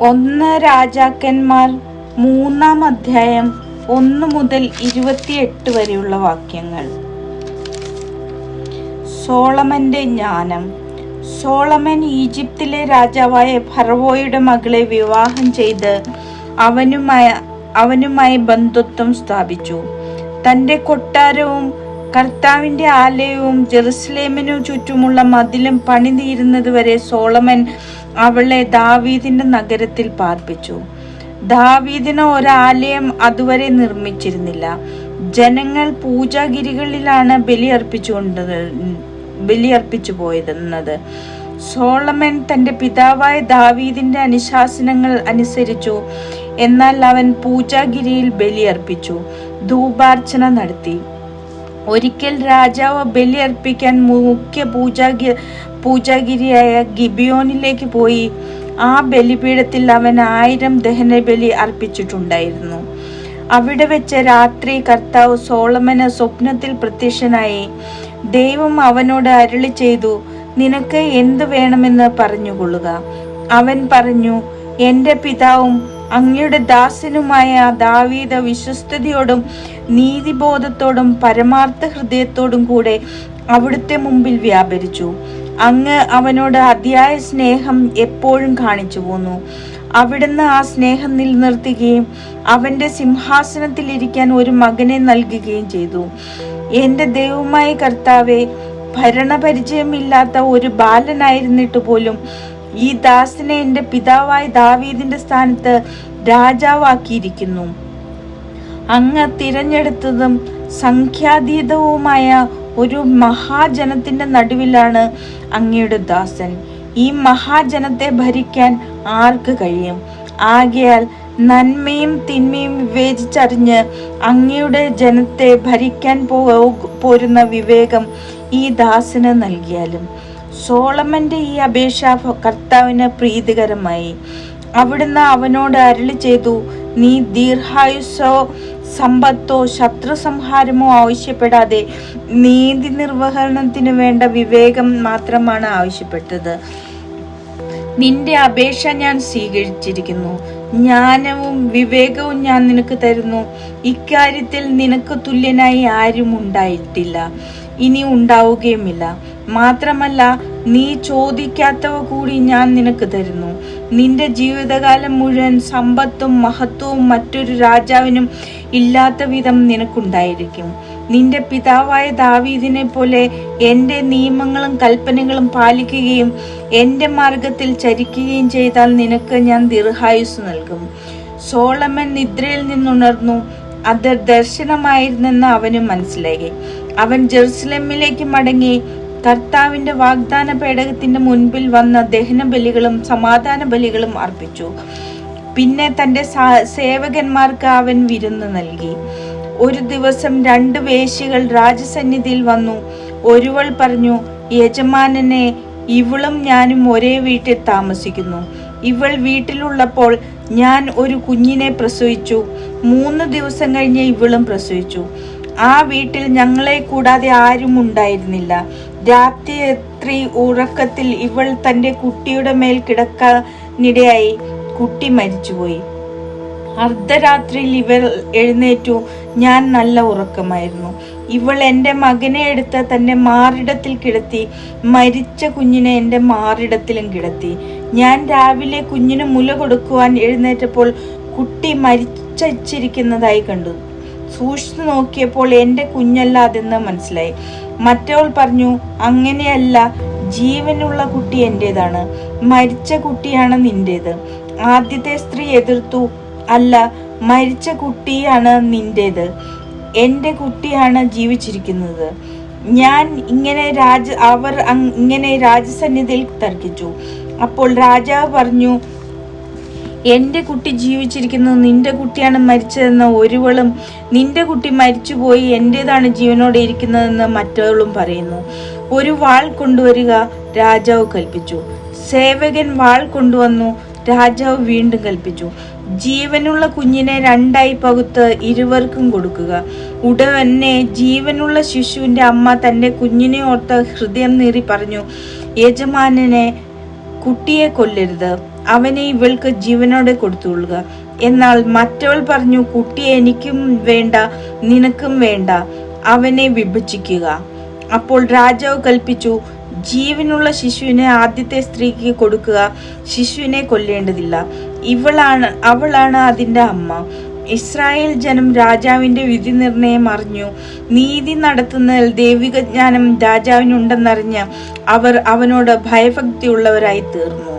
ഒന്ന് രാജാക്കന്മാർ മൂന്നാം അധ്യായം ഒന്ന് മുതൽ ഇരുപത്തിയെട്ട് വരെയുള്ള വാക്യങ്ങൾ. സോളമന്റെ ജ്ഞാനം. സോളമൻ ഈജിപ്തിലെ രാജാവായ ഫറവോയുടെ മകളെ വിവാഹം ചെയ്ത് അവനുമായി അവനുമായി ബന്ധുത്വം സ്ഥാപിച്ചു. തന്റെ കൊട്ടാരവും കർത്താവിന്റെ ആലയവും ജെറുസലേമിനു ചുറ്റുമുള്ള മതിലും പണിതീരുന്നതുവരെ സോളമൻ അവളെ ദാവീദിന്റെ നഗരത്തിൽ പാർപ്പിച്ചു. ദാവീദിന് ഒരാലയം അതുവരെ നിർമ്മിച്ചിരുന്നില്ല. ജനങ്ങൾ പൂജാഗിരികളിലാണ് ബലിയർപ്പിച്ചുകൊണ്ട് ബലിയർപ്പിച്ചു പോയിരുന്നത് സോളമൻ തന്റെ പിതാവായ ദാവീദിന്റെ അനുശാസനങ്ങൾ അനുസരിച്ചു. എന്നാൽ അവൻ പൂജാഗിരിയിൽ ബലിയർപ്പിച്ചു ധൂപാർച്ചന നടത്തി. ഒരിക്കൽ രാജാവ് ബലിയർപ്പിക്കാൻ മുഖ്യ പൂജാഗി പൂജാഗിരിയായ ഗിബിയോനിലേക്ക് പോയി. ആ ബലിപീഠത്തിൽ അവൻ ആയിരം ദഹനബലി അർപ്പിച്ചിട്ടുണ്ടായിരുന്നു. അവിടെ വെച്ച് രാത്രി കർത്താവ് സോളമന് സ്വപ്നത്തിൽ പ്രത്യക്ഷനായി ദൈവം അവനോട് അരുളി ചെയ്തു നിനക്ക് എന്ത് വേണമെന്ന് പറഞ്ഞുകൊള്ളുക. അവൻ പറഞ്ഞു എന്റെ പിതാവും അങ്ങയുടെ ദാസനുമായ ദാവീത വിശ്വസ്തയോടും നീതിബോധത്തോടും പരമാർത്ഥ ഹൃദയത്തോടും കൂടെ അവിടുത്തെ മുമ്പിൽ വ്യാപരിച്ചു. അങ്ങ് അവനോട് അതിയായ സ്നേഹം എപ്പോഴും കാണിച്ചു പോന്നു. അവിടുന്ന് ആ സ്നേഹം നിലനിർത്തുകയും അവന്റെ സിംഹാസനത്തിൽ ഇരിക്കാൻ ഒരു മകനെ നൽകുകയും ചെയ്തു. എന്റെ ദൈവമായ കർത്താവെ ഭരണപരിചയമില്ലാത്ത ഒരു ബാലനായിരുന്നിട്ട് പോലും ഈ ദാസിനെ എന്റെ പിതാവായ ദാവീദിന്റെ സ്ഥാനത്ത് രാജാവാക്കിയിരിക്കുന്നു. അങ്ങ് തിരഞ്ഞെടുത്തതും സംഖ്യാതീതവുമായ ഒരു മഹാജനത്തിന്റെ നടുവിലാണ് അങ്ങയുടെ ദാസൻ. ഈ മഹാജനത്തെ ഭരിക്കാൻ ആർക്ക് കഴിയും? ആകയാൽ നന്മയും തിന്മയും വിവേചിച്ചറിഞ്ഞ് അങ്ങയുടെ ജനത്തെ ഭരിക്കാൻ പോരുന്ന വിവേകം ഈ ദാസന് നൽകിയാലും. സോളമന്റെ ഈ അപേക്ഷ കർത്താവിന് പ്രീതികരമായി. അവിടുന്ന് അവനോട് അരളി ചെയ്തു നീ ദീർഘായുസോ സമ്പത്തോ ശത്രു സംഹാരമോ ആവശ്യപ്പെടാതെ നീതി നിർവഹണത്തിന് വേണ്ട വിവേകം മാത്രമാണ് ആവശ്യപ്പെട്ടത്. നിന്റെ അപേക്ഷ ഞാൻ സ്വീകരിച്ചിരിക്കുന്നു. ജ്ഞാനവും വിവേകവും ഞാൻ നിനക്ക് തരുന്നു. ഇക്കാര്യത്തിൽ നിനക്ക് തുല്യനായി ആരും ഉണ്ടായിട്ടില്ല. ഇനി ഉണ്ടാവുകയുമില്ല. മാത്രമല്ല നീ ചോദിക്കാത്തവ കൂടി ഞാൻ നിനക്ക് തരുന്നു. നിന്റെ ജീവിതകാലം മുഴുവൻ സമ്പത്തും മഹത്വവും മറ്റൊരു രാജാവിനും ഇല്ലാത്ത വിധം നിനക്കുണ്ടായിരിക്കും. നിന്റെ പിതാവായ ദാവീദിനെ പോലെ എന്റെ നിയമങ്ങളും കൽപ്പനകളും പാലിക്കുകയും എന്റെ മാർഗത്തിൽ ചരിക്കുകയും ചെയ്താൽ നിനക്ക് ഞാൻ ദീർഘായുസ് നൽകും. സോളമൻ നിദ്രയിൽ നിന്നുണർന്നു. അത് ദർശനമായിരുന്നെന്ന് അവന് മനസ്സിലായി. അവൻ ജെറുസലേമിലേക്ക് മടങ്ങി കർത്താവിന്റെ വാഗ്ദാന പേടകത്തിന്റെ മുൻപിൽ വന്ന ദഹന ബലികളും സമാധാന ബലികളും അർപ്പിച്ചു. പിന്നെ തന്റെ സേവകന്മാർക്ക് അവൻ വിരുന്ന് നൽകി. ഒരു ദിവസം രണ്ട് വേശികൾ രാജസന്നിധിയിൽ വന്നു. ഒരുവൾ പറഞ്ഞു യജമാനനെ ഇവളും ഞാനും ഒരേ വീട്ടിൽ താമസിക്കുന്നു. ഇവൾ വീട്ടിലുള്ളപ്പോൾ ഞാൻ ഒരു കുഞ്ഞിനെ പ്രസവിച്ചു. മൂന്ന് ദിവസം കഴിഞ്ഞ് ഇവളും പ്രസവിച്ചു. ആ വീട്ടിൽ ഞങ്ങളെ കൂടാതെ ആരും ഉണ്ടായിരുന്നില്ല. രാത്രി ഉറക്കത്തിൽ ഇവൾ തന്റെ കുട്ടിയുടെ മേൽ കിടക്കാനിടയായി കുട്ടി മരിച്ചുപോയി. അർദ്ധരാത്രിയിൽ ഇവൾ എഴുന്നേറ്റു. ഞാൻ നല്ല ഉറക്കമായിരുന്നു. ഇവൾ എന്റെ മകനെ എടുത്ത് തന്റെ മാറിടത്തിൽ കിടത്തി മരിച്ച കുഞ്ഞിനെ എന്റെ മാറിടത്തിലും കിടത്തി. ഞാൻ രാവിലെ കുഞ്ഞിന് മുല കൊടുക്കുവാൻ എഴുന്നേറ്റപ്പോൾ കുട്ടി മരിച്ചിരിക്കുന്നതായി കണ്ടു. സൂക്ഷിച്ചു നോക്കിയപ്പോൾ എന്റെ കുഞ്ഞല്ല അതെന്ന് മനസ്സിലായി. മറ്റവൾ പറഞ്ഞു അങ്ങനെയല്ല ജീവനുള്ള കുട്ടി എന്റെതാണ് മരിച്ച കുട്ടിയാണ് നിന്റേത്. ആദ്യത്തെ സ്ത്രീ എതിർത്തു. അല്ല മരിച്ച കുട്ടിയാണ് നിന്റേത്. എന്റെ കുട്ടിയാണ് ജീവിച്ചിരിക്കുന്നത്. ഞാൻ ഇങ്ങനെ രാജ അവർ ഇങ്ങനെ രാജസന്നിധിയിൽ തർക്കിച്ചു. അപ്പോൾ രാജാവ് പറഞ്ഞു എന്റെ കുട്ടി ജീവിച്ചിരിക്കുന്നു നിന്റെ കുട്ടിയാണ് മരിച്ചതെന്ന് ഒരുവളും നിന്റെ കുട്ടി മരിച്ചുപോയി എന്റേതാണ് ജീവനോടെ ഇരിക്കുന്നതെന്ന് മറ്റവളും പറയുന്നു. ഒരു വാൾ കൊണ്ടുവരിക രാജാവ് കൽപ്പിച്ചു. സേവകൻ വാൾ കൊണ്ടുവന്നു രാജാവ് വീണ്ടും കൽപ്പിച്ചു. ജീവനുള്ള കുഞ്ഞിനെ രണ്ടായി പകുത്ത് ഇരുവർക്കും കൊടുക്കുക. ഉടനെ ജീവനുള്ള ശിശുവിന്റെ അമ്മ തന്റെ കുഞ്ഞിനെ ഓർത്ത് ഹൃദയം നേറി പറഞ്ഞു യജമാനനെ കുട്ടിയെ കൊല്ലരുത്. അവനെ ഇവൾക്ക് ജീവനോടെ കൊടുത്തുകൊള്ളുക. എന്നാൽ മറ്റവൾ പറഞ്ഞു കുട്ടിയെ എനിക്കും വേണ്ട നിനക്കും വേണ്ട. അവനെ വിഭജിക്കുക. അപ്പോൾ രാജാവ് കൽപ്പിച്ചു ജീവനുള്ള ശിശുവിനെ ആദ്യത്തെ സ്ത്രീക്ക് കൊടുക്കുക. ശിശുവിനെ കൊല്ലേണ്ടതില്ല. ഇവളാണ് അവളാണ് അതിന്റെ അമ്മ. ഇസ്രായേൽ ജനം രാജാവിന്റെ വിധി നിർണയം അറിഞ്ഞു. നീതി നടത്തുന്നതിൽ ദൈവിക ജ്ഞാനം രാജാവിനുണ്ടെന്നറിഞ്ഞ് അവർ അവനോട് ഭയഭക്തിയുള്ളവരായി തീർന്നു